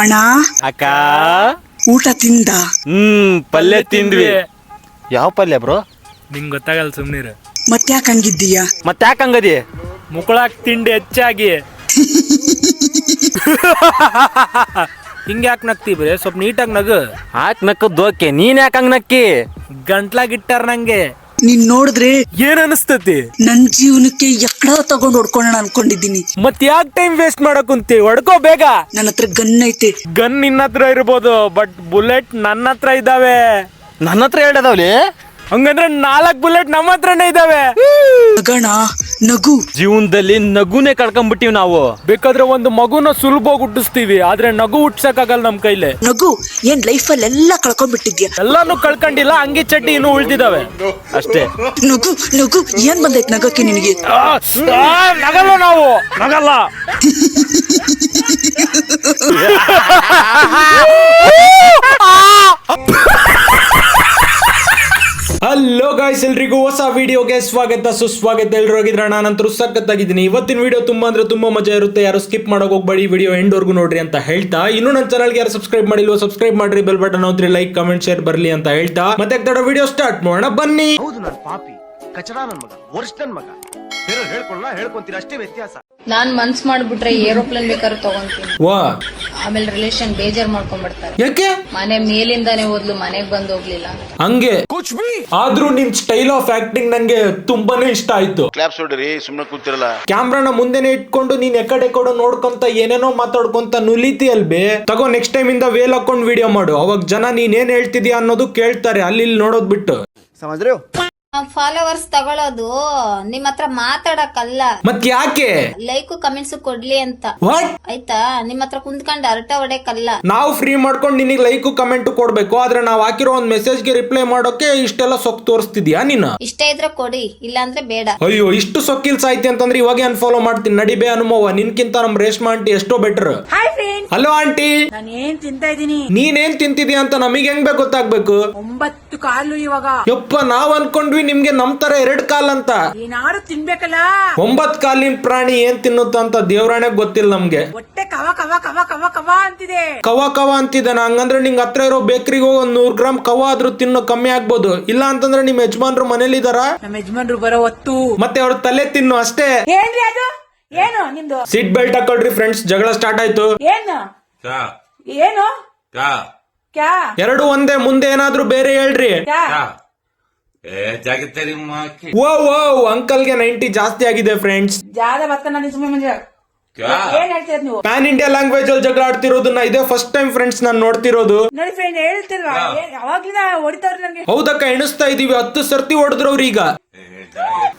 ಅಣ್ಣ. ಅಕ್ಕ. ಊಟ ತಿಂದ. ಹ್ಮ್ ಪಲ್ಯ ತಿಂದ್ವಿ. ಯಾವ ಪಲ್ಯ ಬ್ರೋ? ನಿಂಗೆ ಗೊತ್ತಾಗಲ್ಲ ಸುಮ್ನಿರು. ಮತ್ತ್ಯಾಕ್ ಹಂಗಿದ್ದೀಯ? ಮತ್ತೆ ಯಾಕೆ ಹಂಗದಿ? ಮುಕುಳಾಕ್ ತಿಂಡಿ ಹೆಚ್ಚಾಗಿ. ಹಿಂಗೆ ಯಾಕೆ ನಗ್ತಿ ಬರೇ? ಸ್ವಲ್ಪ ನೀಟಾಗಿ ನಗು. ಆಕ್ ನಕ್ಕದ್ ಓಕೆ ನೀನ್ ಯಾಕೆ ಹಂಗ್ ನಕ್ಕಿ ಗಂಟ್ಲಾಗಿಟ್ಟಾರ ನಂಗೆ. ನೀನ್ ನೋಡಿದ್ರೆ ಏನ್ ಅನಿಸ್ತತಿ? ನನ್ ಜೀವನಕ್ಕೆ ಎಕ್ಕಡ ತಗೊಂಡ್ ಹೊಡ್ಕೊಳ್ಳೋಣ ಅನ್ಕೊಂಡಿದ್ದೀನಿ. ಮತ್ ಯಾಕೆ ಟೈಮ್ ವೇಸ್ಟ್ ಮಾಡಕ್ ಕುಂತಿ? ಹೊಡ್ಕೋ ಬೇಗ. ನನ್ನ ಹತ್ರ ಗನ್ ಐತೆ. ಗನ್ ನಿನ್ನ ಹತ್ರ ಇರ್ಬೋದು ಬಟ್ ಬುಲೆಟ್ ನನ್ನ ಹತ್ರ ಇದಾವೆ ನನ್ನ ಹತ್ರ ಹೇಳದವ್ಲಿ ಹಂಗಂದ್ರೆ ನಾಲ್ಕ್ ಬುಲೆಟ್ ನಮ್ಮ ಹತ್ರನೇ ಇದಾವೆ ನಗಣ ನಗು. ಜೀವನದಲ್ಲಿ ನಗುನೇ ಕಳ್ಕೊಂಡ್ಬಿಟ್ಟಿವ್ ನಾವು. ಬೇಕಾದ್ರೆ ಒಂದು ಮಗುನ ಸುಲಭವಾಗಿ ಹುಟ್ಟಿಸ್ತೀವಿ ಆದ್ರೆ ನಗು ಹುಟ್ಸಕ್ಕಾಗಲ್ಲ ನಮ್ ಕೈಲಿ. ನಗು ಏನ್ ಲೈಫ್ ಅಲ್ಲಿ ಎಲ್ಲ ಕಳ್ಕೊಂಡ್ಬಿಟ್ಟಿದ್ಯಾ? ಎಲ್ಲಾನು ಕಳ್ಕೊಂಡಿಲ್ಲ ಅಂಗಿ ಚಡ್ಡಿ ಇನ್ನು ಉಳ್ದಿದಾವೆ. ಅಷ್ಟೇ. ನಗು ನಗು ಏನ್ ಬಂದೈತ್ ನಗಕ್ಕೆ ನಿನಗೆ? ಆ, ಆ, ನಗಲ್ಲ ನಾವು. ನಗಲ್ಲ. ಹಲೋ ಗಾಯ್ಸ್ ಎಲ್ರಿಗೂ ಹೊಸ ವಿಡಿಯೋಗೆ ಸ್ವಾಗತ. ಸುಸ್ವಾಗತ. ಎಲ್ಲರೂ ಹೋಗಿದ್ರೆ ನಾನಂತರೂ ಸಖತ್ತಾಗಿದ್ದೀನಿ. ಇವತ್ತಿನ ವಿಡಿಯೋ ತುಂಬಾ ಅಂದ್ರೆ ತುಂಬಾ ಮಜಾ ಇರುತ್ತೆ. ಯಾರು ಸ್ಕಿಪ್ ಮಾಡೋಕೆ ಹೋಗ್ಬೇಡಿ. ವಿಡಿಯೋ ಎಂಡ್ವರೆಗೂ ನೋಡ್ರಿ ಅಂತ ಹೇಳ್ತಾ. ಇನ್ನು ನನ್ನ ಚಾನಲ್ಗೆ ಯಾರು ಸಬ್ಸ್ಕ್ರೈಬ್ ಮಾಡಿಲ್ವೋ ಸಬ್ಸ್ಕ್ರೈಬ್ ಮಾಡ್ರಿ. ಬೆಲ್ ಬಟನ್ ಹೋದ್ರಿ ಲೈಕ್ ಕಮೆಂಟ್ ಶೇರ್ ಬರ್ಲಿ ಅಂತ ಹೇಳ್ತಾ. ಮತ್ತೆ ವಿಡಿಯೋ ಸ್ಟಾರ್ಟ್ ಮಾಡೋಣ. ಬನ್ನಿ. ಹೌದು ನಾನು ಪಾಪಿ. ಕಚಡ ನನ್ ಮಗ. ವರ್ಷ ನನ್ ಮಗ. ಬೇರೆಯವ್ರು ಹೇಳ್ಕೊಳ್ಳ ಹೇಳ್ಕೊಂತೀರ ಅಷ್ಟೇ ವ್ಯತ್ಯಾಸ. ನಾನ್ ಮನ್ಸ್ ಮಾಡ್ಬಿಟ್ರೆ ಏರೋಪ್ಲೇನ್ ಬೇಕಾದ್ರೂ ತಗೊಂತೀನಿ. ವಾ ಆಮೇಲೆ ರಿಲೇಷನ್ ಬೇಜಾರ್ ಮಾಡ್ಕೊಂಡ್ಬಿಡ್ತಾರೆ. ಯಾಕೆ? ಮನೆ ಮೇಲಿಂದಾನೆ ಓದ್ಲು ಮನೆಗ್ ಬಂದ್ ಹೋಗ್ಲಿಲ್ಲ. ಅಂತ ಹಂಗೆ ಆದ್ರೂ ನಿಮ್ ಸ್ಟೈಲ್ ಆಫ್ ಆಕ್ಟಿಂಗ್ ನಂಗೆ ತುಂಬಾನೇ ಇಷ್ಟ ಆಯ್ತು. ಕ್ಲಾಪ್ಸ್ ಹೊಡ್ರಿ ಸುಮ್ಮನೆ ಕೂತಿರಲ್ಲ. ಕ್ಯಾಮ್ರಾನ ಮುಂದೆನೆ ಇಟ್ಕೊಂಡು ನೀನ್ ಎಕಡೆ ಕೊಡು ನೋಡ್ಕೊಂತ ಏನೇನೋ ಮಾತಾಡ್ಕೊಂತ ನುಲಿತಿ ಅಲ್ಬೇ ತಗೋ ನೆಕ್ಸ್ಟ್ ಟೈಮ್ ಇಂದ ವೇಲ್ ಹಾಕೊಂಡ್ ವಿಡಿಯೋ ಮಾಡು. ಅವಾಗ ಜನ ನೀನ್ ಏನ್ ಹೇಳ್ತಿದ್ಯಾ ಅನ್ನೋದು ಕೇಳ್ತಾರೆ. ಅಲ್ಲಿ ಇಲ್ಲಿ ನೋಡೋದ್ ಬಿಟ್ಟು. ಫಾಲೋವರ್ಸ್ ತಗೊಳ್ಳೋದು ನಿಮ್ ಹತ್ರ ಮಾತಾಡಕ್ಕಲ್ಲ. ಮತ್ ಯಾಕೆ? ಲೈಕ್ ಕಮೆಂಟ್ಸ್ ಕೊಡ್ಲಿ ಅಂತ. ವಾಟ್ ಆಯ್ತಾ? ನಿಮ್ ಹತ್ರ ಕುಂತ್ಕೊಂಡ್ ಅರಟ ಹೊಡೆಕಲ್ಲ ನಾವು ಫ್ರೀ ಮಾಡ್ಕೊಂಡು ನಿನಗೆ ಲೈಕ್ ಕಮೆಂಟ್ ಕೊಡ್ಬೇಕು. ಆದ್ರೆ ನಾವ್ ಹಾಕಿರೋ ಒಂದ್ ಮೆಸೇಜ್ಗೆ ರಿಪ್ಲೈ ಮಾಡೋಕೆ ಇಷ್ಟೆಲ್ಲ ಸೊಕ್ ತೋರಿಸ್ತಿದ್ಯಾ ನೀನು? ಇಷ್ಟ ಇದ್ರೆ ಕೊಡಿ ಇಲ್ಲಾಂದ್ರೆ ಬೇಡ. ಅಯ್ಯೋ ಇಷ್ಟು ಸೊಕ್ಕಿಲ್ ಸಾಯ್ತಿ ಅಂತಂದ್ರೆ ಇವಾಗೆ ಅನ್ಫಾಲೋ ಮಾಡ್ತೀನಿ. ನಡಿಬೇ ಅನುಮವ ನಿನ್ಕಿಂತ ನಮ್ ರೇಷ್ಮಾ ಆಂಟಿ ಎಷ್ಟೋ ಬೆಟರ್ ಹಲೋ ಆಂಟಿ. ನಾನು ಏನ್ ತಿಂತಾ ಇದೀನಿ ನೀನೇನ್ ತಿಂತಿದ್ಯಾ ಅಂತ ನಮಗೆ ಹೆಂಗ್ ಬೇಕು ಗೊತ್ತಾಗ್ಬೇಕು ಒಂಬತ್ತು ಕಾಲು ಇವಾಗ. ಯಪ್ಪ ನಾವ್ ಅನ್ಕೊಂಡ್ವಿ ನಿಮ್ಗೆ ನಮ್ ತರ ಎರಡ್ ಕಾಲ್ ಅಂತ. ಏನಾರು ತಿನ್ಬೇಕಲ್ಲ? ಒಂಬತ್ ಕಾಲಿನ ಪ್ರಾಣಿ ಏನ್ ತಿನ್ನುತ್ತ ಅಂತ ದೇವ್ರಾಣೆ ಗೊತ್ತಿಲ್ಲ ನಮ್ಗೆ. ಹೊಟ್ಟೆ ಕವ ಕವ ಕವ ಕವ ಕವ ಅಂತಿದೆ. ಕವ ಕವ ಅಂತಿದ್ದಾನ ಹಂಗಂದ್ರೆ ನಿಂಗ್ ಹತ್ರ ಇರೋ ಬೇಕ್ರಿಗೆ ಹೋಗಿ ಒಂದ್ ನೂರ್ ಗ್ರಾಮ್ ಕವ ಆದ್ರೂ ತಿನ್ನೋ ಕಮ್ಮಿ ಆಗ್ಬೋದು. ಇಲ್ಲ ಅಂತಂದ್ರೆ ನಿಮ್ ಯಜಮಾನ್ರು ಮನೇಲಿ ಇದಾರ ನಮ್ಮ ಯಜಮಾನ್ರು ಬರೋ ಹೊತ್ತು. ಮತ್ತೆ ಅವ್ರ ತಲೆ ತಿನ್ನು ಅಷ್ಟೇ. ಏನ್ರಿ ಅದು? ಏನು ನಿಮ್ದು? ಸೀಟ್ ಬೆಲ್ಟ್ ಹಾಕೊಳ್ರಿ ಫ್ರೆಂಡ್ಸ್ ಜಗಳ ಸ್ಟಾರ್ಟ್ ಆಯ್ತು. ಏನು? ಏನು? ಕ್ಯಾ? ಎರಡು ಒಂದೇ ಮುಂದೆ ಏನಾದ್ರೂ ಬೇರೆ ಹೇಳ್ರಿ. ಕ್ಯಾ? ಓ ಓ ಅಂಕಲ್ಗೆ ನೈಂಟಿ ಜಾಸ್ತಿ ಆಗಿದೆ ಫ್ರೆಂಡ್ಸ್ ಜಾದ ಬತ್ತ ನಾನು ಸುಮ್ಮನೆ ಮಂಜ ಏನ್ ಹೇಳ್ತೀರ ನೀವು? ಪ್ಯಾನ್ ಇಂಡಿಯಾ ಲ್ಯಾಂಗ್ವೇಜ್ ಅಲ್ಲಿ ಜಗಳ ಆಡ್ತಿರೋದನ್ನ ಇದೇ ಫಸ್ಟ್ ಟೈಮ್ ಫ್ರೆಂಡ್ಸ್ ನಾನು ನೋಡ್ತಿರೋದು. ನೋಡಿ ಫ್ರೆಂಡ್ ಹೇಳ್ತಿಲ್ವಾ? ಏನ್ ಯಾವಾಗ್ಲಿಂದ ಹೊಡಿತಾವ್ರಿ ನನ್ಗೆ. ಹೌದಕ್ಕ ಎಣಿಸ್ತಾ ಇದೀವಿ ಹತ್ತು ಸರ್ತಿ ಹೊಡೆದ್ರವ್ರು ಈಗ.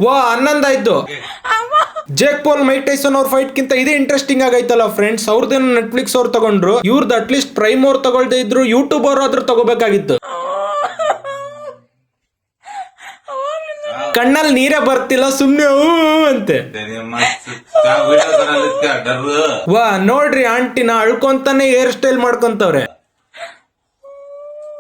ವಾ ಹನ್ನೊಂದಾಯ್ತು. ಜೇಕ್ ಪೋಲ್ ಮೈಕ್ ಟೈಸನ್ ಅವ್ರ ಫೈಟ್ ಗಿಂತ ಇದೇ ಇಂಟ್ರೆಸ್ಟಿಂಗ್ ಆಗೈತಲ್ಲ ಫ್ರೆಂಡ್ಸ್ ಅವ್ರದ್ದೇನು ನೆಟ್ಫ್ಲಿಕ್ಸ್ ಅವ್ರು ತಗೊಂಡ್ರು. ಇವ್ರದ್ದು ಅಟ್ಲೀಸ್ಟ್ ಪ್ರೈಮ್ ಅವ್ರು ತಗೊಳ್ದೇ ಇದ್ರು ಯೂಟ್ಯೂಬ್ ಅವ್ರು ಆದ್ರೂ ತಗೋಬೇಕಾಗಿತ್ತು ಕಣ್ಣಲ್ಲಿ ನೀರೇ ಬರ್ತಿಲ್ಲ ಸುಮ್ನೆ ಹೂ ಅಂತೆ. ವಾ ನೋಡ್ರಿ ಆಂಟಿನ ಅಳ್ಕೊಂತಾನೆ ಹೇರ್ ಸ್ಟೈಲ್ ಮಾಡ್ಕೊಂತವ್ರೆ.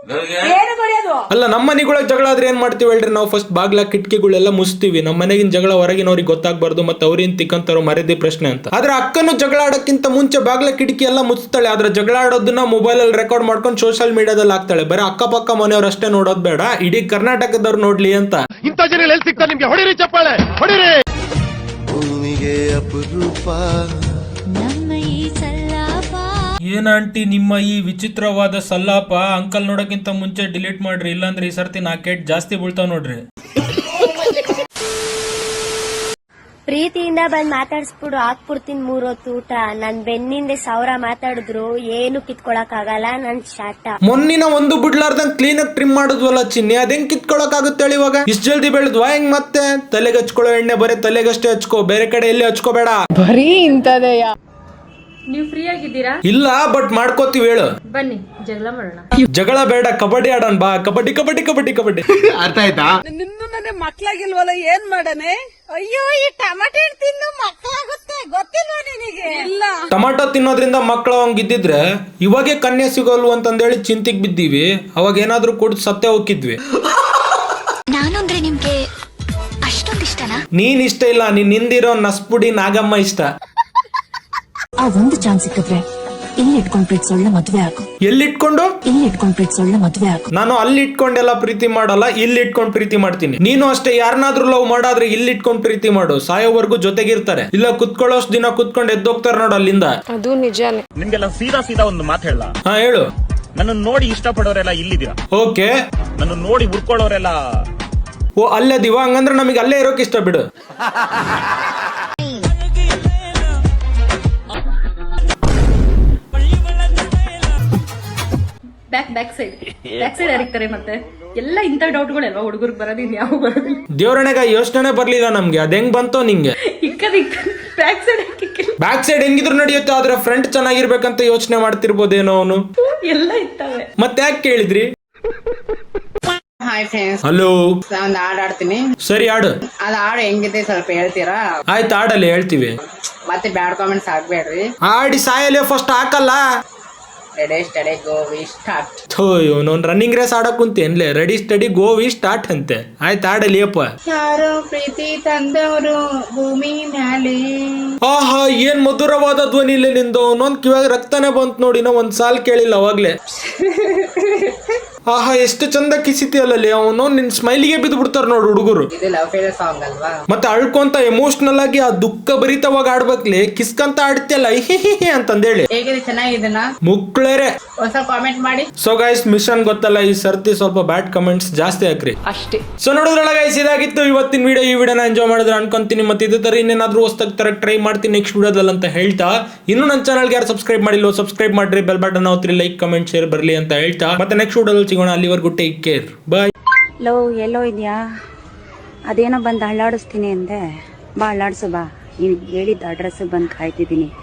ಏನು ಅಲ್ಲ ನಮ್ಮ ಮನೆಗಳ ಜಗಳ ಆದ್ರೆ ಏನ್ ಮಾಡ್ತೀವಿ ಹೇಳ್ರಿ? ನಾವು ಫಸ್ಟ್ ಬಾಗ್ಲ ಕಿಟಕಿಗಳೆಲ್ಲ ಮುಸ್ತೀವಿ ನಮ್ಮ ಮನೆಗಿನ ಜಗಳ ಹೊರಗಿನವ್ರಿಗೆ ಗೊತ್ತಾಗಬಾರ್ದು ಮತ್ತೆ ಅವ್ರೇನ್ ತಿಕ್ಕಂತಾರೋ ಮರದಿ ಪ್ರಶ್ನೆ ಅಂತ. ಆದ್ರೆ ಅಕ್ಕನು ಜಗಳ ಆಡಕ್ಕಿಂತ ಮುಂಚೆ ಬಾಗ್ಲ ಕಿಟಕಿ ಎಲ್ಲ ಮುಚ್ತಾಳೆ. ಆದ್ರೆ ಜಗಳ ಆಡೋದನ್ನ ಮೊಬೈಲ್ ಅಲ್ಲಿ ರೆಕಾರ್ಡ್ ಮಾಡ್ಕೊಂಡು ಸೋಷಿಯಲ್ ಮೀಡಿಯಾದಲ್ಲಿ ಹಾಕ್ತಾಳೆ. ಬರೀ ಅಕ್ಕಪಕ್ಕ ಮನೆಯವ್ರು ಅಷ್ಟೇ ನೋಡೋದ್ ಬೇಡ. ಇಡೀ ಕರ್ನಾಟಕದವ್ರು ನೋಡ್ಲಿ ಅಂತ. ಇಂಥ ಜನ ಎಲ್ಲಿ ಸಿಗ್ತಾರೆ ನಿಮ್ಗೆ? ಹೊಡಿರಿ ಚಪ್ಪಾಳೆ. ಹೊಡಿರಿ. ಏನ್ ಆಂಟಿ ನಿಮ್ಮ ಈ ವಿಚಿತ್ರವಾದ ಸಲ್ಲಾಪ ಅಂಕಲ್ ನೋಡೋಕ್ಕಿಂತ ಮುಂಚೆ ಡಿಲೀಟ್ ಮಾಡ್ರಿ ಇಲ್ಲಾಂದ್ರೆ ಈ ಸರ್ತಿ ನಾಕೆಟ್ ಜಾಸ್ತಿ ಬೀಳ್ತಾವ್ ನೋಡ್ರಿ. ಪ್ರೀತಿಯಿಂದ ಬಂದ್ ಮಾತಾಡ್ಸ್ಬಿಡು ಹಾಕ್ಬಿಡ್ತೀನಿ ಮೂರೊತ್ತು ಊಟ. ನನ್ ಬೆನ್ನಿಂದೆ ಸಾವಿರ ಮಾತಾಡಿದ್ರು ಏನು ಕಿತ್ಕೊಳಕ್ ಆಗಲ್ಲ ನನ್ ಶಾಟ. ಮೊನ್ನಿನ ಒಂದು ಬಿಡ್ಲಾರ್ದಂಗ್ ಕ್ಲೀನ್ ಆಗಿ ಟ್ರಿಮ್ ಮಾಡಿದ್ವಲ್ಲ ಚಿನ್ನಿ ಅದೇಂಗ್ ಕಿತ್ಕೊಳಕ್ ಆಗುತ್ತೆ ಇವಾಗ? ಇಷ್ಟ ಜಲ್ದಿ ಬೆಳೆದ್ವಾ ಹೆಂಗ್ ಮತ್ತೆ? ತಲೆಗೆ ಹಚ್ಕೊಳ್ಳೋ ಎಣ್ಣೆ ಬರೀ ತಲೆಗಷ್ಟೇ ಹಚ್ಕೋ ಬೇರೆ ಕಡೆ ಎಲ್ಲಿ ಹಚ್ಕೋಬೇಡ? ನೀವು ಫ್ರೀ ಆಗಿದ್ದೀರಾ? ಇಲ್ಲ ಬಟ್ ಮಾಡ್ಕೋತೀವಿ ಹೇಳು. ಬನ್ನಿ ಜಗಳ ಮಾಡೋಣ. ಜಗಳ ಬೇಡ ಕಬಡ್ಡಿ ಆಡೋಣ ಬಾ. ಕಬಡ್ಡಿ ಕಬಡ್ಡಿ ಕಬಡ್ಡಿ ಕಬಡ್ಡಿ. ಅರ್ಥ ಆಯ್ತಾ? ನಿನ್ನ ನನ್ನ ಮಕ್ಳಾಗಿಲ್ವಲ್ಲ ಏನ್ ಮಾಡನೆ? ಅಯ್ಯೋ ಈ ಟಮಾಟೆ ಹಣ್ಣ್ ತಿನ್ನು ಮಕ್ಕಳಾಗುತ್ತೆ ಗೊತ್ತಿಲ್ವಾ ನಿನಗೆ? ಇಲ್ಲ. ಟೊಮಾಟೊ ತಿನ್ನೋದ್ರಿಂದ ಮಕ್ಕಳು ಹಂಗ ಇದ್ದಿದ್ರೆ ಇವಾಗೆ ಕನ್ಯೆ ಸಿಗೋಲ್ವು ಅಂತಂದೇಳಿ ಚಿಂತಿಗ್ ಬಿದ್ದೀವಿ. ಅವಾಗ ಏನಾದ್ರೂ ಕುಡ್ದು ಸತ್ಯ ಹೋಗಿದ್ವಿ ನಾನು ಅಂದ್ರೆ ನಿಮ್ಗೆ ಅಷ್ಟೊಂದು ಇಷ್ಟನಾ? ನೀನ್ ಇಷ್ಟ ಇಲ್ಲ ನೀನ್ ನಿಂದಿರೋ ನಸ್ಪುಡಿ ನಾಗಮ್ಮ ಇಷ್ಟ. ಆ ಒಂದು ಚಾನ್ಸ್ ಸಿಕ್ಕಿದ್ರೆ ಇಲ್ಲಿ ಇಟ್ಕೊಂಡ್ ಸೊಳ್ಳೆ ಮದ್ವೆ ಆಗು. ಎಲ್ಲಿ ಇಟ್ಕೊಂಡು ಇಲ್ಲಿ ಇಟ್ಕೊಂಡ್ ಪ್ರೀತಿಸೋಳ್ನ ಮದ್ವೆ ಆಗು. ನಾನು ಅಲ್ಲಿ ಇಟ್ಕೊಂಡೆಲ್ಲ ಪ್ರೀತಿ ಮಾಡಲ್ಲ ಇಲ್ಲಿ ಇಟ್ಕೊಂಡ್ ಪ್ರೀತಿ ಮಾಡ್ತೀನಿ. ನೀನು ಅಷ್ಟೇ ಯಾರನ್ನಾದ್ರೂ ಲವ್ ಮಾಡಾದ್ರೆ ಇಲ್ಲಿ ಇಟ್ಕೊಂಡ್ ಪ್ರೀತಿ ಮಾಡು. ಸಾಯೋವರೆಗೂ ಜೊತೆಗಿರ್ತಾರೆ. ಇಲ್ಲ ಕುತ್ಕೊಳ್ಳೋಷ್ಟು ದಿನ ಕುತ್ಕೊಂಡು ಎದ್ದೋಗ್ತಾರೆ ನೋಡು ಅಲ್ಲಿಂದ. ನಿಮ್ಗೆಲ್ಲ ಸೀದಾ ಸೀದಾ ಒಂದು ಮಾತು ಹೇಳ. ಹಾ ಹೇಳು. ನನ್ನ ನೋಡಿ ಇಷ್ಟಪಡೋರೆಲ್ಲ ಇಲ್ಲಿದ್ದೀರಾ? ಓಕೆ. ನನ್ನ ನೋಡಿ ಹುಡ್ಕೊಳ್ಳೋರೆಲ್ಲ ಓ ಅಲ್ಲೇ ದಿವ ಹಂಗಂದ್ರೆ ನಮಗೆ ಅಲ್ಲೇ ಇರೋಕೆ ಇಷ್ಟ ಬಿಡು. ಬ್ಯಾಕ್ ಸೈಡ್ ಬ್ಯಾಕ್ ಸೈಡ್ ಹರಿತಾರೆ ಮತ್ತೆ? ಎಲ್ಲ ಇಂಥ ಡೌಟ್ಗಳೆಲ್ವಾ ಹುಡುಗರಿಗೆ ಬರೋದು ಇನ್ ಯಾವ ಬರೋದಿಲ್ಲ ದೇವ್ರಣೆಗ ಯೋಚನೆ ಬರ್ಲಿಲ್ಲ ನಮ್ಗೆ. ಅದ್ ಹೆಂಗ್ ಬಂತೋ ನಿಂಗೆ? ಇಕ್ಕದ ಇಕ್ಕ ಬ್ಯಾಕ್ ಸೈಡ್ ಹಾಕಿಕ್ಕಿಲ್ಲ ಬ್ಯಾಕ್ ಸೈಡ್ ಹೆಂಗಿದ್ರು ನಡೆಯುತ್ತೆ ಆದ್ರೆ ಫ್ರಂಟ್ ಚೆನ್ನಾಗಿರ್ಬೇಕಂತ ಯೋಚನೆ ಮಾಡ್ತಿರ್ಬೋದೇನೋ ಅವನು? ಎಲ್ಲ ಇತ್ತಾವೆ ಮತ್ತೆ ಯಾಕೆ ಕೇಳಿದ್ರಿ? ಹಾಯ್ ಫ್ರೆಂಡ್ಸ್ ಹಲೋ ಒಂದು ಹಾಡು ಆಡ್ತೀನಿ ಸರಿ ಆಡು ಅದು ಹಾಡು ಹೆಂಗಿದೆ ಸ್ವಲ್ಪ ಹೇಳ್ತೀರಾ? ಆಯ್ತು ಆಡಲ್ಲಿ ಹೇಳ್ತೀವಿ. ಮತ್ತೆ ಬ್ಯಾಡ್ ಕಾಮೆಂಟ್ಸ್ ಹಾಕ್ಬೇಡ್ರಿ. ಆಡಿ ಸಾಯಲ್ಲೇ ಫಸ್ಟ್ ಹಾಕಲ್ಲ? Ready steady go we start ಥೋ ನಾನು ರನ್ನಿಂಗ್ ರೇಸ್ ಆಡಕ್ ಕುಂತೇನ್ಲೆ ready steady go we start ಅಂತೆ. ಆಯ್ತು ಆಡಲಿ ಅಪ್ಪ? ಯಾರೋ ಪ್ರೀತಿ ತಂದವರು ಭೂಮಿ ಮ್ಯಾಲೆ. ಆಹಾ ಏನ್ ಮಧುರವಾದ ಧ್ವನಿ ಇಲ್ಲ ನಿಂದು. ನೊಂದ್ ಕಿವಾಗ ರಕ್ತನೇ ಬಂತು ನೋಡಿ ನಾ ಒಂದ್ ಸಾಲ್ ಕೇಳಿಲ್ಲ ಅವಾಗ್ಲೇ. ಆಹಾ ಎಷ್ಟು ಚಂದ ಕಿಸಿತಿಯಲ್ಲಲ್ಲಿ ಅವನು ನಿನ್ ಸ್ಮೈಲಿಗೆ ಬಿದ್ದು ಬಿಡ್ತಾರ ನೋಡು ಹುಡುಗರು. ಇದು ಲವ್ ಫೇಲ್ ಸಾಂಗ್ ಅಲ್ವಾ? ಮತ್ತೆ ಅಳ್ಕೊಂತ ಎಮೋಷನಲ್ ಆಗಿ ಆ ದುಃಖ ಭರಿತವಾಗಿ ಆಡ್ಬೇಕ್ಲಿ. ಕಿಸ್ಕಂತ ಆಡ್ತಿಯಲ್ಲ ಹಿ ಹಿ ಹಿ ಅಂತಂದೇಳಿ. ಹೇಗಿದೆ ಚೆನ್ನಾಗಿದೆನಾ? ಮುಕ್ಳೇರೆ. ಕಾಮೆಂಟ್ ಮಾಡಿ. ಸೊ ಗೈಸ್ ಮಿಷನ್ ಗೊತ್ತಲ್ಲ ಈ ಸರ್ತಿ ಸ್ವಲ್ಪ ಬ್ಯಾಡ್ ಕಮೆಂಟ್ಸ್ ಜಾಸ್ತಿ ಹಾಕ್ರಿ. ಅಷ್ಟೇ. ಸೊ ನೋಡಿದ್ರಲ್ಲ ಗೈಸ್ ಇದಾಗಿತ್ತು ಇವತ್ತಿನ ವಿಡಿಯೋ ಈ ವಿಡಿಯೋನ ಎಂಜಾಯ್ ಮಾಡಿದ್ರೆ ಅನ್ಕೊಂತೀನಿ. ಮತ್ತೆ ಇದೇ ತರ ಇನ್ನೇನಾದ್ರೂ ಹೊಸ್ದಾಗಿ ತರ ಟ್ರೈ ಮಾಡ್ತೀನಿ ನೆಕ್ಸ್ಟ್ ವಿಡಿಯೋದಲ್ಲಿ ಅಂತ ಹೇಳ್ತಾ. ಇನ್ನು ನನ್ನ ಚಾನಲ್ಗೆ ಯಾರು ಸಬ್ಸ್ಕ್ರೈಬ್ ಮಾಡಿಲ್ಲ ಸಬ್ಸ್ಕ್ರೈಬ್ ಮಾಡ್ರಿ. ಬೆಲ್ ಬಟನ್ ಅವತ್ರಿ ಲೈಕ್ ಕಮೆಂಟ್ ಶೇರ್ ಬರಲಿ ಅಂತ ಹೇಳ್ತಾ. ಮತ್ತೆ ನೆಕ್ಸ್ಟ್ ವಿಡಿಯೋದಲ್ಲಿ ಸಿಗೋಣ ಅಲ್ಲಿವರೆಗೂ ಟೇಕ್ ಕೇರ್ ಬಾಯ್ ಲೋ, ಎಲ್ಲೋ ಇದೆಯಾ? ಅದೇನೋ ಬಂದು ಅಳ್ಳಾಡಿಸ್ತೀನಿ ಅಂದೆ. ಬಾ, ಅಳ್ಳಾಡಿಸು, ಬಾ. ನೀನು ಹೇಳಿದ್ದ ಅಡ್ರೆಸ್ಸಿಗೆ ಬಂದು ಕಾಯ್ತಿದ್ದೀನಿ.